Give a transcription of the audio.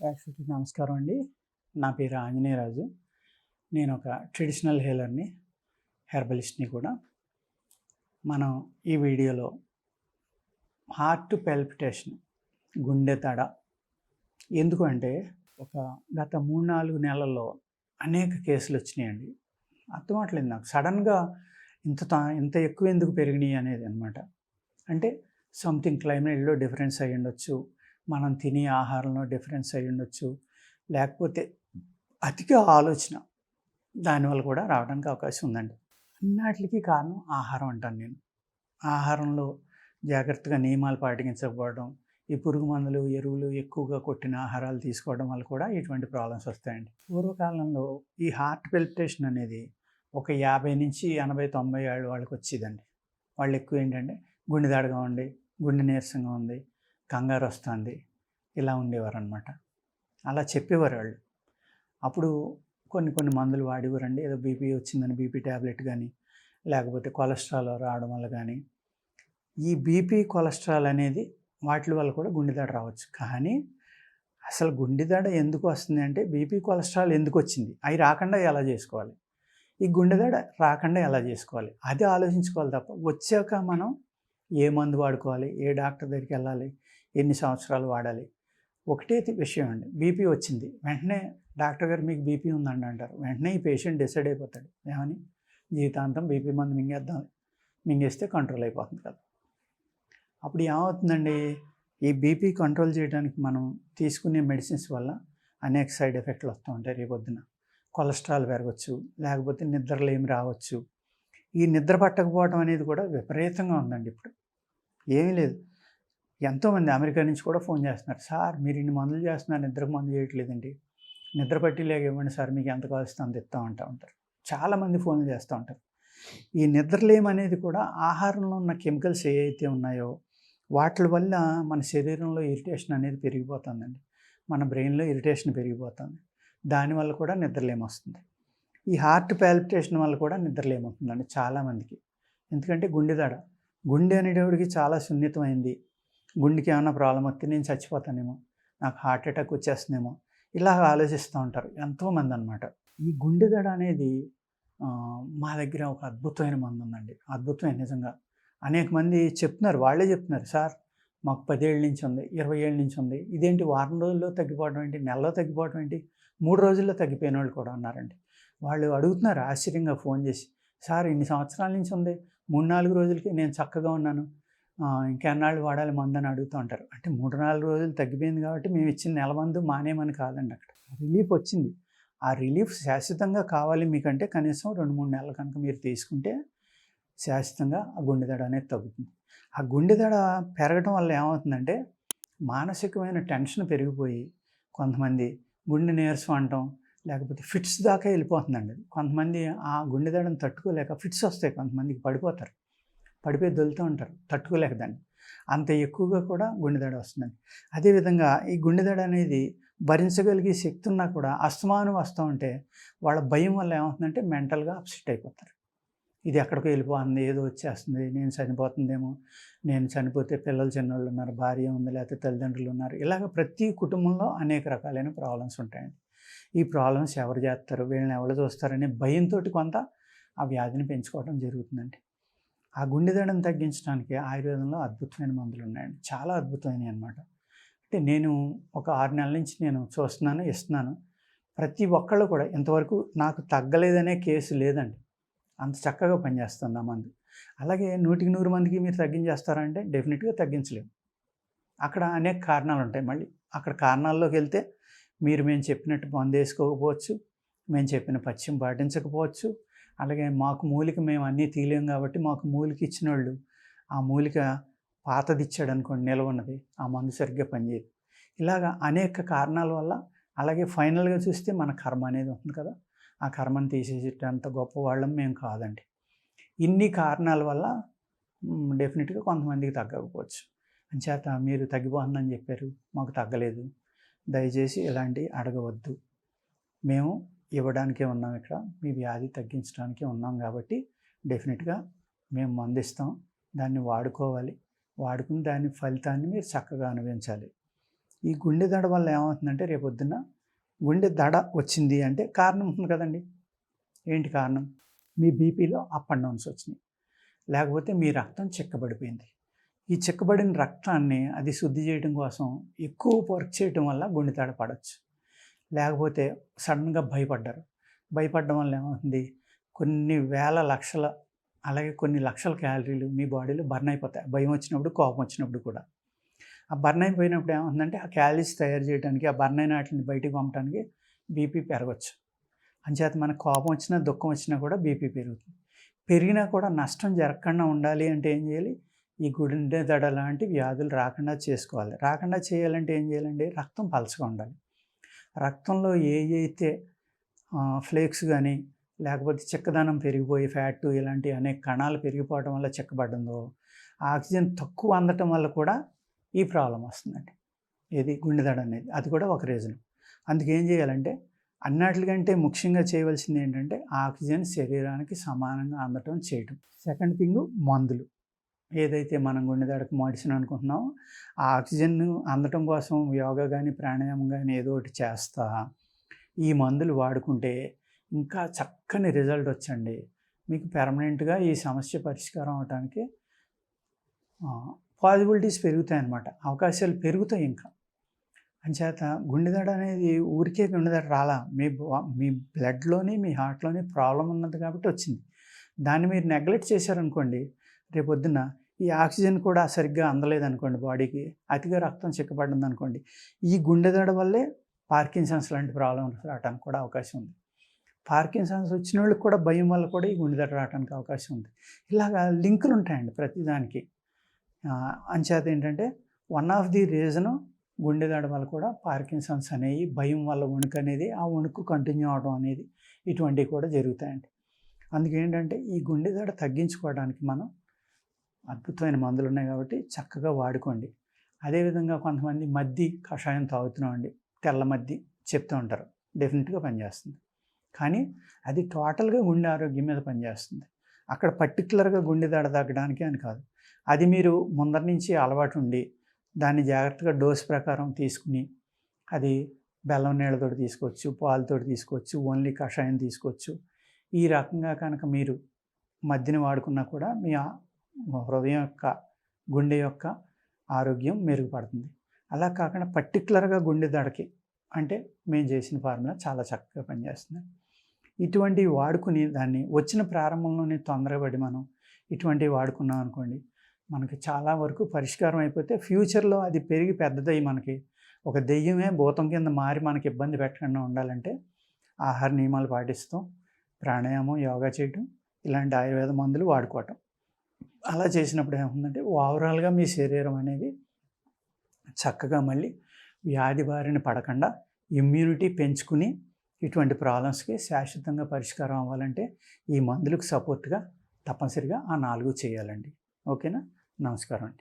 ప్రేక్షకులకి నమస్కారం అండి. నా పేరు ఆంజనేయరాజు. నేను ఒక ట్రెడిషనల్ హెయిలర్ని హెర్బలిస్ట్ని కూడా. మనం ఈ వీడియోలో హార్ట్ పెల్పిటేషన్ గుండె తడ ఎందుకు అంటే ఒక గత మూడు నాలుగు నెలల్లో అనేక కేసులు వచ్చినాయండి. అర్థం నాకు. సడన్గా ఇంత తా- ఇంత ఎక్కువ ఎందుకు పెరిగినాయి అనేది అనమాట అంటే సంథింగ్ క్లైమేట్లో డిఫరెన్స్ అయ్యి ఉండొచ్చు మనం తినే ఆహారంలో డిఫరెన్స్ అయి ఉండొచ్చు. లేకపోతే అధిక ఆలోచన దానివల్ల కూడా రావడానికి అవకాశం ఉందండి. అన్నిటికీ కారణం ఆహారం అంటాను నేను. ఆహారంలో జాగ్రత్తగా నియమాలు పాటించకపోవడం ఈ పురుగు మందులు ఎరువులు ఎక్కువగా కొట్టిన ఆహారాలు తీసుకోవడం వల్ల కూడా ఇటువంటి ప్రాబ్లమ్స్ వస్తాయండి. పూర్వకాలంలో ఈ హార్ట్ పెల్పిటేషన్ అనేది ఒక యాభై నుంచి ఎనభై తొంభై ఏళ్ళ వాళ్ళకి వచ్చేదండి. వాళ్ళు ఎక్కువ ఏంటంటే గుండె దాడగా ఉంది గుండె నీరసంగా ఉంది కంగారు వస్తుంది ఇలా ఉండేవారు అనమాట అలా చెప్పేవారు వాళ్ళు. అప్పుడు కొన్ని కొన్ని మందులు వాడేవారండి. ఏదో బీపీ వచ్చిందని బీపీ ట్యాబ్లెట్ కానీ లేకపోతే కొలెస్ట్రాల్ రావడం వల్ల కానీ ఈ బీపీ కొలెస్ట్రాల్ అనేది వాటి వల్ల కూడా గుండెదాడ రావచ్చు. కానీ అసలు గుండెదాడ ఎందుకు వస్తుంది అంటే బీపీ కొలెస్ట్రాల్ ఎందుకు వచ్చింది? అవి రాకుండా ఎలా చేసుకోవాలి? ఈ గుండెదాడ రాకుండా ఎలా చేసుకోవాలి? అది ఆలోచించుకోవాలి తప్ప వచ్చాక మనం ఏ మందు వాడుకోవాలి? ఏ డాక్టర్ దగ్గరికి వెళ్ళాలి? ఎన్ని సంవత్సరాలు వాడాలి? ఒకటే విషయం అండి. బీపీ వచ్చింది. వెంటనే డాక్టర్ గారు మీకు బీపీ ఉందండి అంటారు. వెంటనే ఈ పేషెంట్ డిసైడ్ అయిపోతాడు. ఏమని? జీవితాంతం బీపీ మందు మింగేద్దాం. మింగేస్తే కంట్రోల్ అయిపోతుంది కదా. అప్పుడు ఏమవుతుందండి? ఈ బీపీ కంట్రోల్ చేయడానికి మనం తీసుకునే మెడిసిన్స్ వల్ల అనేక సైడ్ ఎఫెక్ట్లు వస్తూ ఉంటాయి రేపొద్దున కొలెస్ట్రాల్ పెరగచ్చు. లేకపోతే నిద్రలేమి రావచ్చు. ఈ నిద్ర పట్టకపోవడం అనేది కూడా విపరీతంగా ఉందండి ఇప్పుడు. ఏమీ లేదు. ఎంతోమంది అమెరికా నుంచి కూడా ఫోన్ చేస్తున్నారు. సార్ మీరు ఇన్ని మందులు చేస్తున్నారు నిద్రకు మందు చేయట్లేదండి. నిద్ర పట్టిలేక ఇవ్వండి సార్ మీకు ఎంత కావాల్సింది అంత ఇస్తా ఉంటా ఉంటారు. చాలామంది ఫోన్లు చేస్తూ ఉంటారు. ఈ నిద్రలేం అనేది కూడా ఆహారంలో ఉన్న కెమికల్స్ ఏవైతే ఉన్నాయో వాటి వల్ల మన శరీరంలో ఇరిటేషన్ అనేది పెరిగిపోతుందండి. మన బ్రెయిన్లో ఇరిటేషన్ పెరిగిపోతుంది. దానివల్ల కూడా నిద్రలేమొస్తుంది ఈ హార్ట్ ప్యాల్పిటేషన్ వల్ల కూడా నిద్రలేమవుతుందండి చాలామందికి. ఎందుకంటే గుండె దడ. గుండె అనేటప్పటికి చాలా సున్నితమైంది. గుండెకి ఏమైనా ప్రాబ్లం వస్తే నేను చచ్చిపోతానేమో నాకు హార్ట్ అటాక్ వచ్చేస్తుందేమో ఇలా ఆలోచిస్తూ ఉంటారు ఎంతోమంది అనమాట ఈ గుండె దడ అనేది మా దగ్గర ఒక అద్భుతమైన మందు ఉందండి. అద్భుతమైన నిజంగా. అనేక మంది చెప్తున్నారు వాళ్ళే చెప్తున్నారు సార్ మాకు పదేళ్ళ నుంచి ఉంది ఇరవై ఏళ్ళ నుంచి ఉంది. ఇదేంటి వారం రోజుల్లో తగ్గిపోవడం ఏంటి? నెలలో తగ్గిపోవడం ఏంటి? మూడు రోజుల్లో తగ్గిపోయిన వాళ్ళు కూడా ఉన్నారండి. వాళ్ళు అడుగుతున్నారు ఆశ్చర్యంగా ఫోన్ చేసి సార్ ఇన్ని సంవత్సరాల నుంచి ఉంది. మూడు నాలుగు రోజులకి నేను చక్కగా ఉన్నాను. ఇంకెన్నాళ్ళు వాడాలి మందని అడుగుతూ ఉంటారు. అంటే మూడు నాలుగు రోజులు తగ్గిపోయింది కాబట్టి మేము ఇచ్చిన నెల మందు మానేమని కాదండి అక్కడ. రిలీఫ్ వచ్చింది. ఆ రిలీఫ్ శాశ్వతంగా కావాలి మీకంటే కనీసం రెండు మూడు నెలలు కనుక మీరు తీసుకుంటే శాశ్వతంగా ఆ గుండెదడ అనేది తగ్గుతుంది. ఆ గుండెదడ పెరగడం వల్ల ఏమవుతుందంటే మానసికమైన టెన్షన్ పెరిగిపోయి కొంతమంది గుండె నీరసం అంటాం లేకపోతే ఫిట్స్ దాకా వెళ్ళిపోతుందండి. కొంతమంది ఆ గుండెదడను తట్టుకోలేక ఫిట్స్ వస్తాయి కొంతమందికి పడిపోతారు. పడిపోయి దొలుతూ ఉంటారు తట్టుకోలేక దాన్ని. అంత ఎక్కువగా కూడా గుండెదడ వస్తుందండి. అదేవిధంగా ఈ గుండెదడ అనేది భరించగలిగే శక్తి ఉన్నా కూడా అస్తమానం వస్తూ ఉంటే వాళ్ళ భయం వల్ల ఏమవుతుందంటే మెంటల్గా అప్సెట్ అయిపోతారు. ఇది ఎక్కడికో వెళ్ళిపోతుంది ఏదో వచ్చేస్తుంది నేను చనిపోతుందేమో నేను చనిపోతే పిల్లలు చిన్నోళ్ళు ఉన్నారు భార్య ఉంది లేకపోతే తల్లిదండ్రులు ఉన్నారు. ఇలాగ ప్రతి కుటుంబంలో అనేక రకాలైన ప్రాబ్లమ్స్ ఉంటాయండి. ఈ ప్రాబ్లమ్స్ ఎవరు చేస్తారు వీళ్ళని ఎవరు చూస్తారనే భయంతో కొంత ఆ వ్యాధిని పెంచుకోవడం జరుగుతుందండి. ఆ గుండెదడం తగ్గించడానికి ఆయుర్వేదంలో అద్భుతమైన మందులు ఉన్నాయండి. చాలా అద్భుతమైనవి అనమాట అంటే నేను ఒక ఆరు నెలల నుంచి నేను చూస్తున్నాను ఇస్తున్నాను. ప్రతి ఒక్కళ్ళు కూడా ఇంతవరకు నాకు తగ్గలేదనే కేసు లేదండి. అంత చక్కగా పనిచేస్తుంది ఆ మందు. అలాగే నూటికి నూరు మందికి మీరు తగ్గించేస్తారంటే డెఫినెట్గా తగ్గించలేము. అక్కడ అనేక కారణాలు ఉంటాయి. మళ్ళీ అక్కడ కారణాల్లోకి వెళ్తే మీరు మేము చెప్పినట్టు మందు వేసుకోకపోవచ్చు మేము చెప్పిన పథ్యం పాటించకపోవచ్చు అలాగే మాకు మూలిక మేము అన్నీ తీయలేం కాబట్టి మాకు మూలిక ఇచ్చిన వాళ్ళు ఆ మూలిక పాతది ఇచ్చాడు అనుకోండి నిల్వ ఉన్నది ఆ మందు సరిగ్గా పనిచేయదు. ఇలాగా అనేక కారణాల వల్ల అలాగే ఫైనల్గా చూస్తే మన కర్మ అనేది ఉంటుంది కదా ఆ కర్మను తీసేసేటంత గొప్ప వాళ్ళం మేము కాదండి. ఇన్ని కారణాల వల్ల డెఫినెట్గా కొంతమందికి తగ్గకపోవచ్చు. అంచేత మీరు తగ్గిపోతుందని చెప్పారు మాకు తగ్గలేదు. దయచేసి ఇలాంటివి అడగవద్దు. మేము ఇవ్వడానికే ఉన్నాం ఇక్కడ. మీ వ్యాధి తగ్గించడానికే ఉన్నాం కాబట్టి డెఫినెట్గా మేము మందిస్తాం. దాన్ని వాడుకోవాలి. వాడుకుని దాని ఫలితాన్ని మీరు చక్కగా అనుభవించాలి. ఈ గుండె దడ వల్ల ఏమవుతుందంటే రేపొద్దున గుండె దడ వచ్చింది అంటే కారణం ఉంటుంది కదండి. ఏంటి కారణం? మీ బీపీలో అప్ అండ్ డౌన్స్ వచ్చినాయి. లేకపోతే మీ రక్తం చిక్కబడిపోయింది. ఈ చిక్కబడిన రక్తాన్ని అది శుద్ధి చేయడం కోసం ఎక్కువ వర్క్ చేయడం వల్ల గుండె దడ పడవచ్చు లేకపోతే సడన్గా భయపడ్డారు. భయపడడం వల్ల ఏమవుతుంది? కొన్ని వేల లక్షల అలాగే కొన్ని లక్షల క్యాలరీలు మీ బాడీలో బర్న్ అయిపోతాయి. భయం వచ్చినప్పుడు కోపం వచ్చినప్పుడు కూడా. ఆ బర్న్ అయిపోయినప్పుడు ఏమవుతుందంటే ఆ క్యాలరీస్ తయారు చేయడానికి ఆ బర్న్ అయిన వాటిని బయటికి పంపడానికి బీపీ పెరగచ్చు. అంచేత మన కోపం వచ్చినా దుఃఖం వచ్చినా కూడా బీపీ పెరుగుతుంది. పెరిగినా కూడా నష్టం జరగకుండా ఉండాలి అంటే ఏం చేయాలి? ఈ గుండె దడ లాంటి వ్యాధులు రాకుండా చేసుకోవాలి. రాకుండా చేయాలంటే ఏం చేయాలండి? రక్తం పలచగా ఉండాలి. రక్తంలో ఏ అయితే ఫ్లేక్స్ కానీ లేకపోతే చెక్కదనం పెరిగిపోయి ఫ్యాట్ ఇలాంటి అనేక కణాలు పెరిగిపోవడం వల్ల చెక్కబడ్డందో ఆక్సిజన్ తక్కువ అందటం వల్ల కూడా ఈ ప్రాబ్లం వస్తుందండి. ఇది గుండెదడ అనేది. అది కూడా ఒక రీజన్. అందుకేం ఏం చేయాలంటే అన్నిటికంటే ముఖ్యంగా చేయవలసింది ఏంటంటే ఆక్సిజన్ శరీరానికి సమానంగా అందటం చేయటం. సెకండ్ థింగ్ మందులు. ఏదైతే మనం గుండెదడకు మెడిసిన్ అనుకుంటున్నామో ఆ ఆక్సిజన్ అందటం కోసం యోగా కానీ ప్రాణాయామం కానీ ఏదో ఒకటి చేస్తా ఈ మందులు వాడుకుంటే ఇంకా చక్కని రిజల్ట్ వచ్చండి. మీకు పెర్మనెంట్గా ఈ సమస్య పరిష్కారం అవడానికి పాసిబిలిటీస్ పెరుగుతాయి అన్నమాట అవకాశాలు పెరుగుతాయి ఇంకా. అంచేత గుండెదడ అనేది ఊరికే గుండెదడ రాలా. మీ మీ బ్లడ్లోని మీ హార్ట్లోని ప్రాబ్లం ఉన్నది కాబట్టి వచ్చింది. దాన్ని మీరు నెగ్లెక్ట్ చేశారనుకోండి రేపొద్దున ఈ ఆక్సిజన్ కూడా సరిగ్గా అందలేదు అనుకోండి బాడీకి అతిగా రక్తం చిక్కబడింది అనుకోండి ఈ గుండెదడ వల్లే పార్కిన్సన్స్ లాంటి ప్రాబ్లమ్స్ రావడానికి కూడా అవకాశం ఉంది. పార్కిన్సన్స్ వచ్చిన వాళ్ళకి కూడా భయం వల్ల కూడా ఈ గుండెదడ రావడానికి అవకాశం ఉంది. ఇలాగా లింకులు ఉంటాయండి ప్రతిదానికి అంచేత ఏంటంటే వన్ ఆఫ్ ది రీజను గుండెదడ వల్ల కూడా పార్కిన్సన్స్ అనేవి భయం వల్ల వణుకు అనేది ఆ వణుకు కంటిన్యూ అవడం అనేది ఇటువంటివి కూడా జరుగుతాయండి. అందుకేంటంటే ఈ గుండెదడ తగ్గించుకోవడానికి మనం అద్భుతమైన మందులు ఉన్నాయి కాబట్టి చక్కగా వాడుకోండి. అదేవిధంగా కొంతమంది మద్ది కషాయం తాగుతున్నామండి. తెల్ల మద్ది చెప్తూ ఉంటారు. డెఫినెట్గా పనిచేస్తుంది. కానీ అది టోటల్గా గుండె ఆరోగ్యం మీద పనిచేస్తుంది. అక్కడ పర్టికులర్గా గుండె దడ తగ్గడానికి అని కాదు. అది మీరు ముందర నుంచి అలవాటు ఉండి దాన్ని జాగ్రత్తగా డోస్ ప్రకారం తీసుకుని అది బెల్లం నీళ్ళతో తీసుకోవచ్చు పాలతో తీసుకోవచ్చు ఓన్లీ కషాయం తీసుకోవచ్చు. ఈ రకంగా కనుక మీరు మద్యని వాడుకున్నా కూడా మీ హృదయం యొక్క గుండె యొక్క ఆరోగ్యం మెరుగుపడుతుంది. అలా కాకుండా పర్టికులర్గా గుండె దడకి అంటే మేము చేసిన ఫార్ములా చాలా చక్కగా పనిచేస్తుంది. ఇటువంటివి వాడుకుని దాన్ని వచ్చిన ప్రారంభంలోనే తొందరపడి మనం ఇటువంటివి వాడుకున్నాం అనుకోండి మనకి చాలా వరకు పరిష్కారం అయిపోతే ఫ్యూచర్లో అది పెరిగి పెద్దదయ్యి మనకి ఒక దెయ్యమే భూతం కింద మారి మనకి ఇబ్బంది పెట్టకుండా ఉండాలంటే ఆహార నియమాలు పాటిస్తాం ప్రాణాయామం యోగా చేయటం ఇలాంటి ఆయుర్వేద మందులు వాడుకోవటం. అలా చేసినప్పుడు ఏముందంటే ఓవరాల్గా మీ శరీరం అనేది చక్కగా మళ్ళీ వ్యాధి బారిన పడకుండా ఇమ్యూనిటీ పెంచుకుని ఇటువంటి ప్రాబ్లమ్స్కి శాశ్వతంగా పరిష్కారం అవ్వాలంటే ఈ మందులకు సపోర్ట్గా తప్పనిసరిగా ఆ నాలుగు చేయాలండి. ఓకేనా? నమస్కారం అండి.